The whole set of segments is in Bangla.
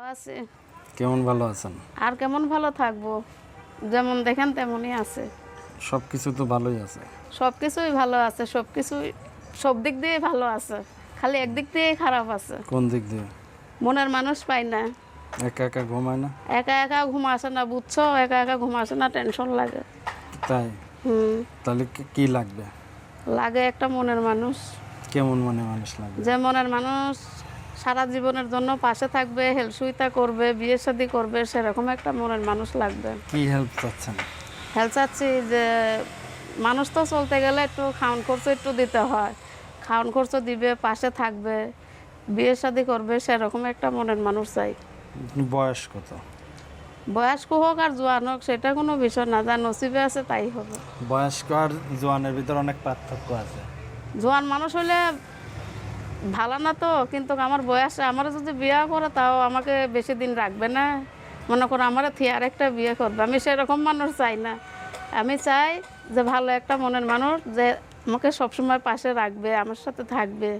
ভালো আছি। কেমন ভালো আছেন? আর কেমন ভালো থাকব? যেমন দেখেন তেমনই আছে। সব কিছু তো ভালোই আছে। সব কিছুই ভালো আছে সব কিছুই সব দিক দিয়ে ভালো আছে খালি একদিক দিয়ে খারাপ আছে। কোন দিক দিয়ে? মনের মানুষ পাই না। একা একা ঘুমায় না? একা একা ঘুম আসে না বুঝছ? একা একা ঘুম আসে না টেনশন লাগে। তাই? হুম। তাহলে কি- কি লাগবে? লাগে একটা মনের মানুষ। কেমন মনে মানুষ লাগবে? যে মনের মানুষ সারা জীবনের জন্য পাশে থাকবে হেলসুইতা করবে বিয়ে শাদি করবে সেরকম একটা মনের মানুষ লাগবে। কি হেল্প চাচ্ছেন? হেল্প চাচ্ছি যে মানুষ তো চলতে গেলে একটু খাওয়ান খরচ একটু দিতে হয়। খাওয়ান খরচ দিবে পাশে থাকবে বিয়ে শাদি করবে সেরকম একটা মনের মানুষ চাই। বয়স কত? বয়স্ক হোক আর জোয়ান হোক সেটা কোনো বিষয় না যা নসিবে আছে তাই হবে। বয়স্ক আর জোয়ানের ভিতর অনেক পার্থক্য আছে। জোয়ান মানুষ হলে ভালো না তো কিন্তু আমার বয়স আমার যদি বিয়ে করে তাও আমাকে বেশি দিন রাখবে না। মনে করো আমার থিয়ার একটা বিয়ে করবে। আমি সেরকম মানুষ চাই না। আমি চাই যে ভালো একটা মনের মানুষ যে আমাকে সবসময় পাশে রাখবে আমার সাথে থাকবে।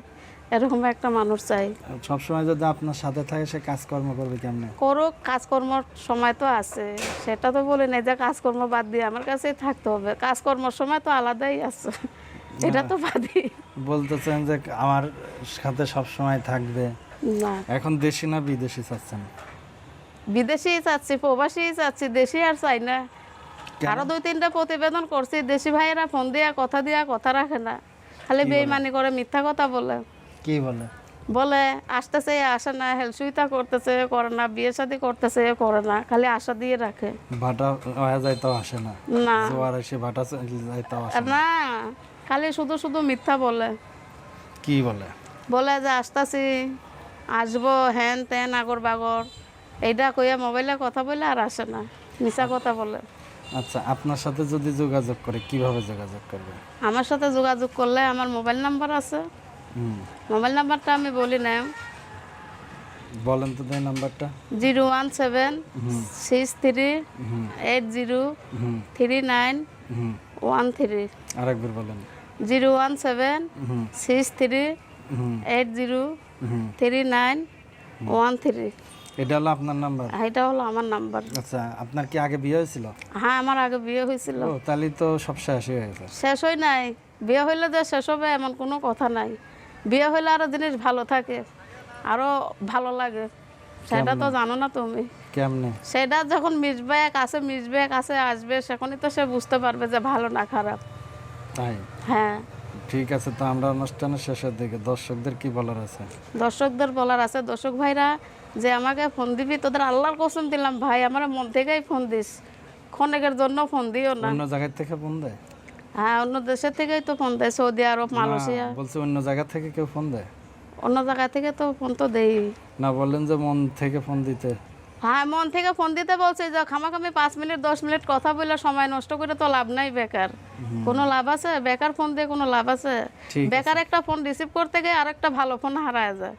এরকম একটা মানুষ চাই। সবসময় যদি আপনার সাথে থাকে সে কাজকর্ম করবে কেমনে? করুক কাজকর্ম সময় তো আছে। সেটা তো বলে নেই যে কাজকর্ম বাদ দিয়ে আমার কাছেই থাকতে হবে। কাজকর্মর সময় তো আলাদাই আছে। এটা তো বাদই বলতেছেন যে আমার সাথে সব সময় থাকবে। না। এখন দেশি না বিদেশি চাচ্ছেন? বিদেশি চাচ্ছি প্রবাসী চাচ্ছি দেশি আর চাই না। আরও দুই তিনটা প্রতিবেদন করছি দেশি ভাইয়েরা ফোন দিয়া কথা দিয়া কথা রাখে না। খালি বেইমানি করে মিথ্যা কথা বলে। কি বলে? বলে আসতেছে আসে না হেলসুইতা করতেছে করে না বিয়ে শাদি করতেছে করে না খালি আশা দিয়ে রাখে। ভাটা হয়ে যায় তাও আসে না। না। জোয়ার এসে ভাটা যায় তাও আসে না। খালি শুধু শুধু মিথ্যা বলে। কি বলে? বলে যে আসতাছি আসব হ্যান ত্যান আগর বাগর। এইটা কইয়া মোবাইলে কথা বলে আর আসে না মিশা কথা বলে। আচ্ছা আপনার সাথে যদি যোগাযোগ করে কীভাবে যোগাযোগ করবে আমার সাথে যোগাযোগ করলে আমার মোবাইল নাম্বার আছে। মোবাইল নাম্বারটা আমি বলি না। বলেন তো এই নাম্বারটা। Zero one seven six three eight zero three nine one three. আরেকবার বলেন। Zero one seven six three eight zero three nine one three. এটা হলো আপনার নাম্বার? এটা হলো আমার নাম্বার। আচ্ছা আপনার কি আগে বিয়ে হয়েছিল? হ্যাঁ আমার আগে বিয়ে হয়েছিল। তাহলে তো সব শেষ হয়ে গেছে। শেষ হয় নাই। বিয়ে হইলে যে শেষ হবে এমন কোনো কথা নাই। বিয়ে হইলে আরও জিনিস ভালো থাকে আরও ভালো লাগে। সেটা তো জানো না তুমি। কেমনে? সেটা যখন মিশবে কাছে মিশবে কাছে আসবে সেখানই তো সে বুঝতে পারবে যে ভালো না খারাপ। তাই? হ্যাঁ। ঠিক আছে তো আমরা অনুষ্ঠানের শেষের দিকে দর্শকদের কি বলার আছে? দর্শকদের বলার আছে দর্শক ভাইরা যে আমাকে ফোন দিবি তোদের আল্লাহর কসম দিলাম ভাই আমার মন থেকেই ফোন দিস। ক্ষণেকের জন্য ফোন দিও না। অন্য জায়গা থেকে ফোন দেয়? হ্যাঁ অন্য দেশের থেকেই তো ফোন দেয় সৌদি আরব মালয়েশিয়া। বলছে অন্য জায়গা থেকে কেউ ফোন দেয়? অন্য জায়গা থেকে তো ফোন তো দেই। না বললেন যে মন থেকে ফোন দিতে। হ্যাঁ মন থেকে ফোন দিতে বলছে যে খামাখামি পাঁচ মিনিট দশ মিনিট কথা বলে সময় নষ্ট করে তো লাভ নাই বেকার। কোনো লাভ আছে? বেকার ফোন দিয়ে কোনো লাভ আছে? বেকার একটা ফোন রিসিভ করতে গিয়ে আরেকটা ভালো ফোন হারায় যায়।